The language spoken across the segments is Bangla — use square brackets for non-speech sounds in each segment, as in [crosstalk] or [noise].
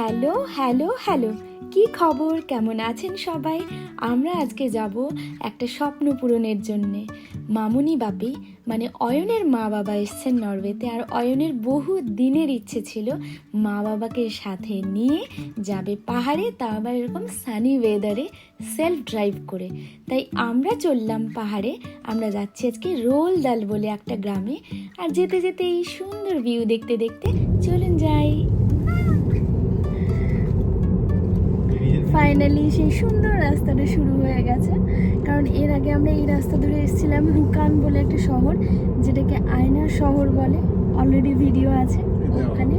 Hello hello hello. কি খবর? কেমন আছেন সবাই? আমরা আজকে যাব একটা স্বপ্ন পূরণের জন্যে। মামুনি বাপি মানে অয়নের মা বাবা এসছেন নরওয়েতে আর অয়নের বহু দিনের ইচ্ছে ছিল মা বাবাকে সাথে নিয়ে যাবে পাহাড়ে, তা আবার এরকম সানি ওয়েদারে সেলফ ড্রাইভ করে। তাই আমরা চললাম পাহাড়ে, আমরা যাচ্ছি আজকে রোল ডাল বলে একটা গ্রামে। আর যেতে যেতে এই সুন্দর ভিউ দেখতে দেখতে চলুন যাই। ফাইনালি সেই সুন্দর রাস্তাটা শুরু হয়ে গেছে। কারণ এর আগে আমরা এই রাস্তা ধরে এসেছিলাম রুকান বলে একটা শহর যেটাকে আয়না শহর বলে। অলরেডি ভিডিও আছে ওখানে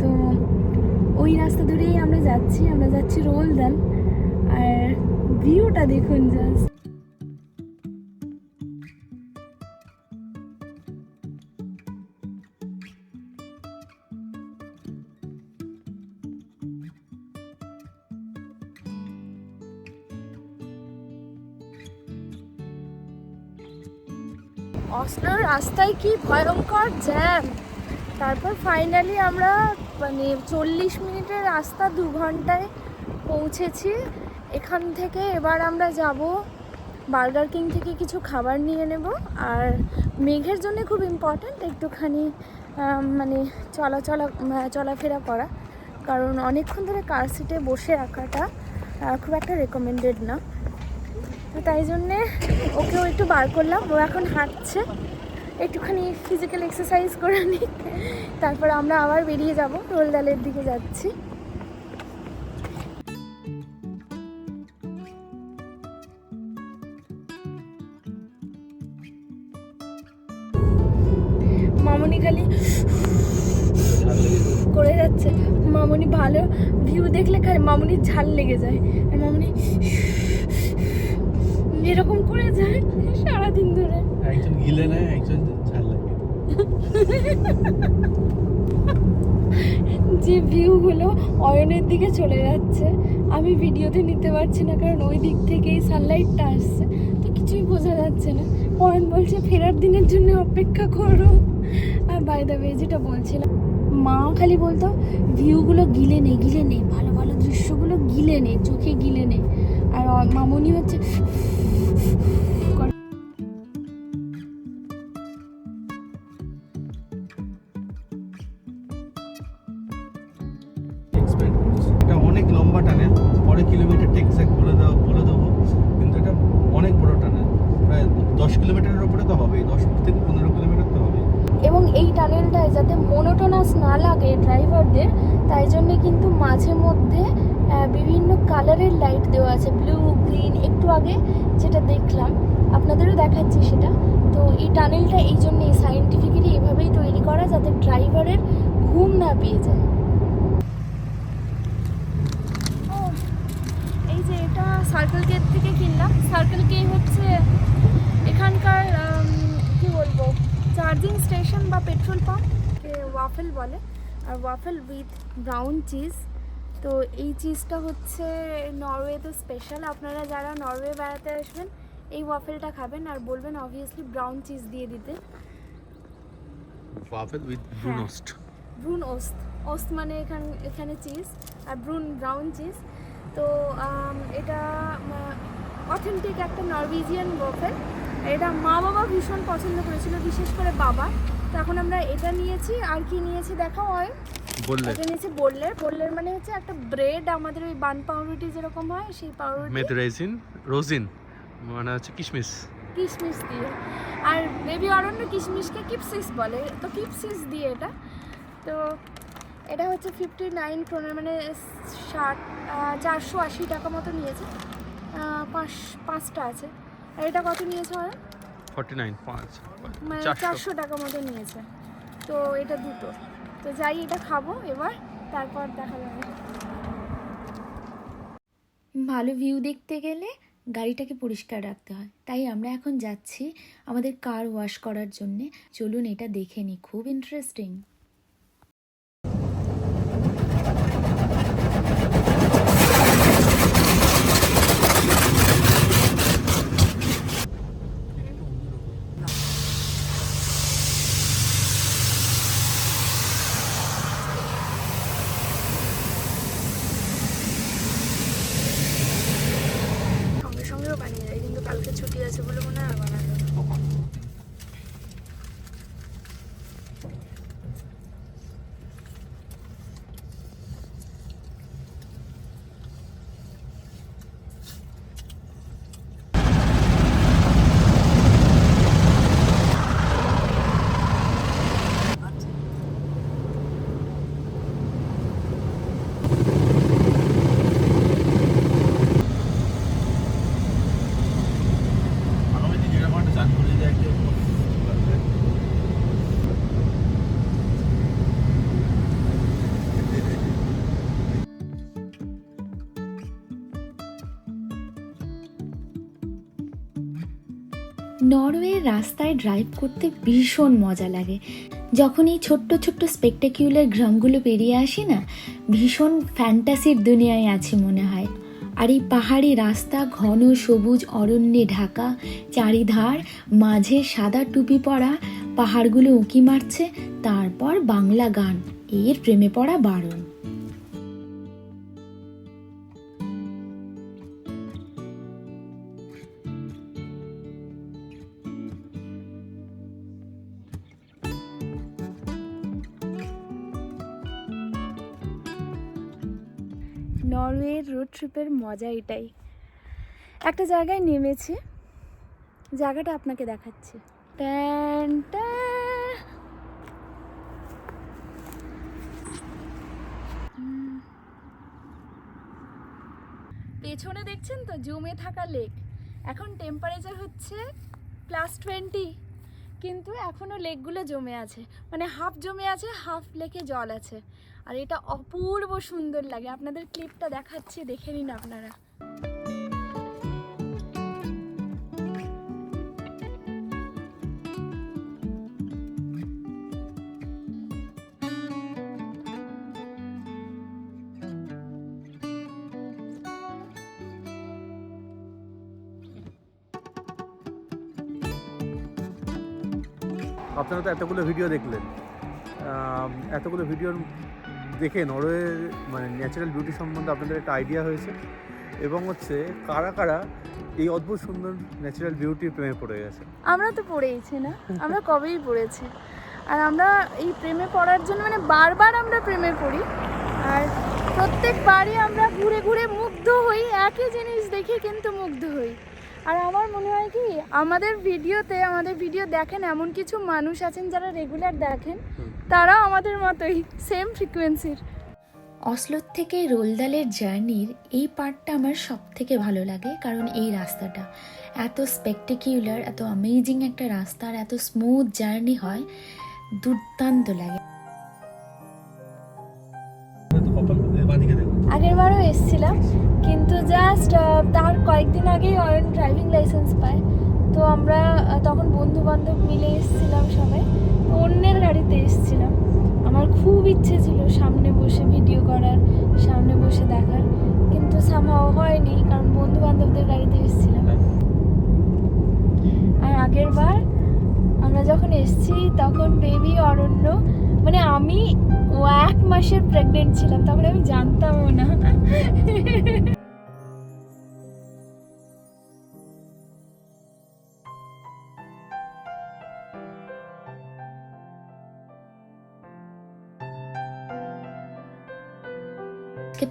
তো ওই রাস্তা ধরেই আমরা যাচ্ছি আমরা যাচ্ছি রোলদাল আর ভিউটা দেখুন জাস্ট অসলোর রাস্তায় কি ভয়ঙ্কর? জ্যাম। তারপর ফাইনালি আমরা মানে চল্লিশ মিনিটের রাস্তা দু ঘন্টায় পৌঁছেছি। এখান থেকে এবার আমরা যাব বার্গার কিং থেকে কিছু খাবার নিয়ে নেব। আর মেঘের জন্য খুব ইম্পর্ট্যান্ট একটুখানি মানে চলাচলা, চলাফেরা করা। কারণ অনেকক্ষণ ধরে কার সিটে বসে রাখাটা খুব একটা রেকমেন্ডেড না। তাই জন্যে ওকেও একটু বার করলাম। ও এখন হাঁটছে। একটুখানি ফিজিক্যাল এক্সারসাইজ করে নিই তারপর আমরা আবার বেরিয়ে যাব। রোলদালের দিকে যাচ্ছি। মামনি খালি করে যাচ্ছে। মামনি ভালো ভিউ দেখলে খালি মামনির ঝাল লেগে যায়। আর মামনি এরকম করে যায় সারাদিন ধরে। একজন গিলে নেয় একজন লাগে যে ভিউগুলো অয়নের দিকে চলে যাচ্ছে আমি ভিডিওতে নিতে পারছি না কারণ ওই দিক থেকেই সানলাইটটা আসছে। তো কিছুই বোঝা যাচ্ছে না। অয়ন বলছে ফেরার দিনের জন্য অপেক্ষা করো। আর বাই দ্য ওয়ে যেটা বলছিলাম মা খালি বলতো ভিউগুলো গিলে নে গিলে নে ভালো ভালো দৃশ্যগুলো গিলে নে চোখে গিলে নে। আর মামনি হচ্ছে এটা অনেক লম্বা টানে পরে কিলোমিটার বলে দাও বলে দেবো কিন্তু এটা অনেক বড় টানে। প্রায় দশ কিলোমিটারের উপরে তো হবেই দশ থেকে পনেরো কিলোমিটার তো হবেই। এবং এই টানেলটায় যাতে মোনোটোনাস না লাগে ড্রাইভারদের তাই জন্য কিন্তু মাঝে মধ্যে বিভিন্ন কালারের লাইট দেওয়া আছে ব্লু গ্রিন একটু আগে যেটা দেখলাম, আপনাদেরও দেখাচ্ছি সেটা। তো এই টানেলটা এই জন্যই সাইন্টিফিক্যালি এভাবেই তৈরি করা যাতে ড্রাইভারের ঘুম না পেয়ে যায়। এই যে এটা সার্কেল কে থেকে কিনলাম। সার্কেল কে হচ্ছে এখানকার কি বলব চার্জিং স্টেশন বা পেট্রোল পাম্প ওয়াফেল বলে। আর ওয়াফেল উইথ ব্রাউন চিজ তো এই চিজটা হচ্ছে নরওয়েতে স্পেশাল আপনারা যারা নরওয়ে বেড়াতে আসবেন এই ওয়াফেলটা খাবেন আর বলবেন অবভিয়াসলি ব্রাউন চিজ দিয়ে দিতে। ওয়াফেল উইথ হ্যাঁ। ব্রুনোস্ট ব্রুন ওস্ত ওস্ত মানে এখান এখানে চিজ আর ব্রুন ব্রাউন চিজ তো এটা অথেন্টিক একটা নরওয়েজিয়ান ওয়াফেল এটা মা বাবা ভীষণ পছন্দ করেছিল বিশেষ করে বাবা। তো এখন আমরা এটা নিয়েছি। আর কি নিয়েছি দেখাও হয়। বললে। এটা নিয়েছি বোল্লের বোল্লের মানে হচ্ছে একটা ব্রেড আমাদের ওই বান পাউরুটি যেরকম হয় সেই পাউরুটি। মেথ রেজিন রোজিন মানে হচ্ছে কিশমিশ। কিশমিশ দিয়ে। আর বেবি অরণ্য কিশমিশকে কিপসিস বলে। তো কিপসিস দিয়ে এটা। তো এটা হচ্ছে ফিফটি নাইন ক্রোনের মানে ষাট চারশো আশি টাকা মতো নিয়েছে। পাঁচ পাঁচটা আছে। আর এটা কত নিয়েছে ওরা ফর্টি নাইন পাঁচ মানে চারশো টাকা মতো নিয়েছে। তো এটা দুটো। তো যাই, এটা খাব এবার, তারপর দেখা যাবে। ভালো ভিউ দেখতে গেলে গাড়িটাকে পরিষ্কার রাখতে হয়। তাই আমরা এখন যাচ্ছি আমাদের কার ওয়াশ করার জন্যে। চলুন এটা দেখে নিই খুব ইন্টারেস্টিং রাস্তায় ড্রাইভ করতে ভীষণ মজা লাগে। যখন এই ছোট্ট ছোট্ট স্পেকটাকিউলার গ্রামগুলো পেরিয়ে আসি না, ভীষণ ফ্যান্টাসির দুনিয়ায় আছি মনে হয়। আর এই পাহাড়ি রাস্তা, ঘন সবুজ অরণ্যে ঢাকা, চারিধার, মাঝে সাদা টুপি পরা, পাহাড়গুলো উঁকি মারছে, তারপর বাংলা গান, এর প্রেমে পড়া বারণ। নরওয়ের রোড ট্রিপের মজা এটাই। একটা জায়গায় নেমেছে, জায়গাটা আপনাকে দেখাচ্ছি। পেছনে দেখছেন তো? জমে থাকা লেক এখন টেম্পারেচার হচ্ছে প্লাস টোয়েন্টি কিন্তু এখনও লেকগুলো জমে আছে। মানে হাফ জমে আছে হাফ লেকে জল আছে। আর এটা অপূর্ব সুন্দর লাগে। আপনাদের ক্লিপটা দেখাচ্ছি, দেখে নিন আপনারা। আপনারা তো এতগুলো ভিডিও দেখলেন। এতগুলো ভিডিওর দেখে নরওয়ের মানে ন্যাচারাল বিউটি সম্বন্ধে আপনাদের একটা আইডিয়া হয়েছে এবং হচ্ছে কারা কারা এই অদ্ভুত সুন্দর ন্যাচারাল বিউটির প্রেমে পড়ে গেছে। আমরা তো পড়েইছি না, আমরা কবেই পড়েছি। আর আমরা এই প্রেমে পড়ার জন্য মানে বারবার আমরা প্রেমে পড়ি। আর প্রত্যেকবারই আমরা ঘুরে ঘুরে মুগ্ধ হই, একই জিনিস দেখে কিন্তু মুগ্ধ হই। আর আমার মনে হয় কি আমাদের ভিডিওতে আমাদের ভিডিও দেখেন এমন কিছু মানুষ আছেন যারা রেগুলার দেখেন। তারাও আমাদের মতোই সেম ফ্রিকোয়েন্সির অসলোর থেকে রোলদালের জার্নির এই পার্টটা আমার সব থেকে ভালো লাগে কারণ এই রাস্তাটা। এত স্পেকটেকিউলার এত অ্যামেজিং একটা রাস্তা আর এত স্মুথ জার্নি হয় দুর্দান্ত লাগে। জাস্ট তার কয়েকদিন আগেই অয়ন ড্রাইভিং লাইসেন্স পায়। তো আমরা তখন বন্ধু বান্ধব মিলে এসেছিলাম সবাই। অন্যের গাড়িতে এসেছিলাম। আমার খুব ইচ্ছে ছিল সামনে বসে ভিডিও করার, সামনে বসে দেখার। কিন্তু সামহাও হয়নি, কারণ বন্ধু বান্ধবদের গাড়িতে এসেছিলাম। আর আগের বার আমরা যখন এসেছি, তখন বেবি অরণ্য মানে আমি ও এক মাসের প্রেগনেন্ট ছিলাম, তখন আমি জানতামও না। [laughs]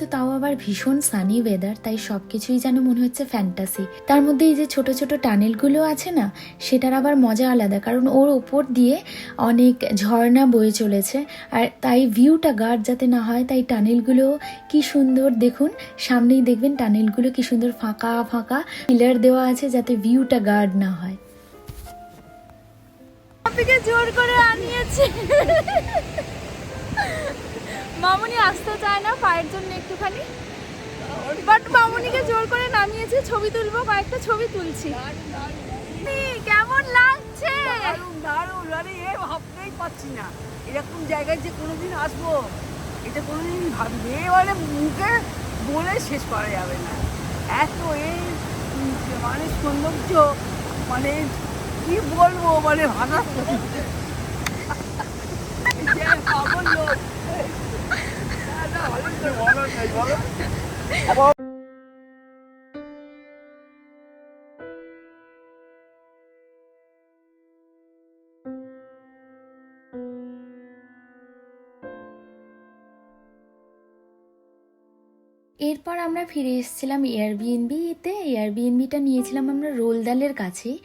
কিন্তু তাও আবার ভীষণ সানি ওয়েদার তাই সব কিছুই যেন মনে হচ্ছে ফ্যান্টাসি তার মধ্যে এই যে ছোট ছোট টানেলগুলো আছে না, সেটার আবার মজা আলাদা, কারণ ওর ওপর দিয়ে অনেক ঝর্ণা বয়ে চলেছে, আর তাই ভিউটা গার্ড যাতে না হয়, তাই টানেলগুলো কি সুন্দর দেখুন, সামনেই দেখবেন টানেলগুলো কি সুন্দর ফাঁকা ফাঁকা পিলার দেওয়া আছে যাতে ভিউটা গার্ড না হয়। জোর করে আনিয়েছে। মামুনি আসতে চায় না পায়ের জন্য একটুখানি। বাট মামুনিকে জোর করে নামিয়েছে, ছবি তুলবো, কয়েকটা ছবি তুলছি। কেমন লাগছে? দারুণ দারুণ। আরে, এ ভাবতেই পারছি না। এরকম জায়গায় যে কোনোদিন আসব, এটা কোনোদিন ভাববে মানে মুখে বলে শেষ করা যাবে না। এত এই মানে সৌন্দর্য মানে কি বলব মানে ভাষা যে পাগল লোক। না, না, ভালো করে এরপর আমরা ফিরে এসেছিলাম এয়ারবিএনবিতে এয়ারবিএনবিটা নিয়েছিলাম আমরা রোলদালের কাছেই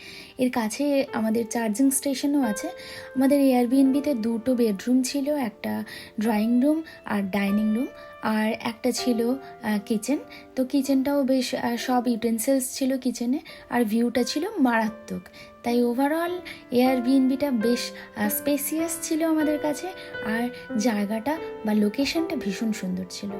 এর কাছে আমাদের চার্জিং স্টেশনও আছে। আমাদের এয়ারবিএনবিতে দুটো বেডরুম ছিল, একটা ড্রয়িং রুম আর ডাইনিং রুম আর একটা ছিল কিচেন তো কিচেনটাও বেশ সব ইউটেন্সিলস ছিল কিচেনে আর ভিউটা ছিল মারাত্মক। তাই ওভারঅল এয়ারবিএনবিটা বেশ স্পেসিয়াস ছিল আমাদের কাছে, আর জায়গাটা বা লোকেশনটা ভীষণ সুন্দর ছিল।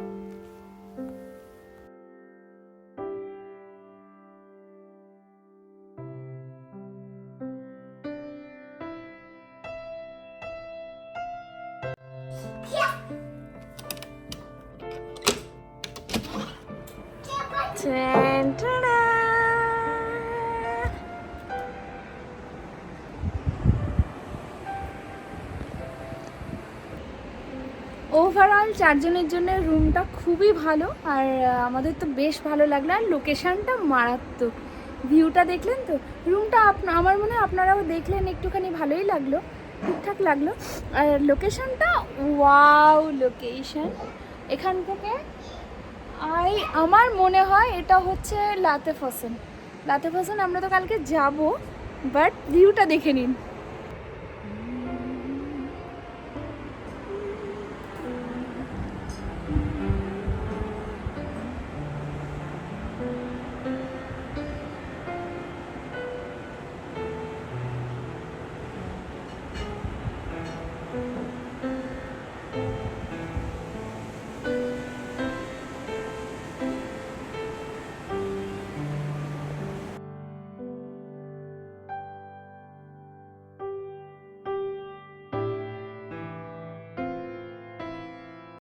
চারজনের জন্য রুমটা খুবই ভালো আর আমাদের তো বেশ ভালো লাগল। আর লোকেশানটা মারাত্মক। ভিউটা দেখলেন তো? রুমটা আমার মনে হয় আপনারাও দেখলেন, একটুখানি ভালোই লাগল, ঠিকঠাক লাগল। আর লোকেশানটা ওয়াও লোকেশন এখান থেকে আই, আমার মনে হয় এটা হচ্ছে লাতে ফসন লাতে ফসন আমরা তো কালকে যাব বাট ভিউটা দেখে নিন।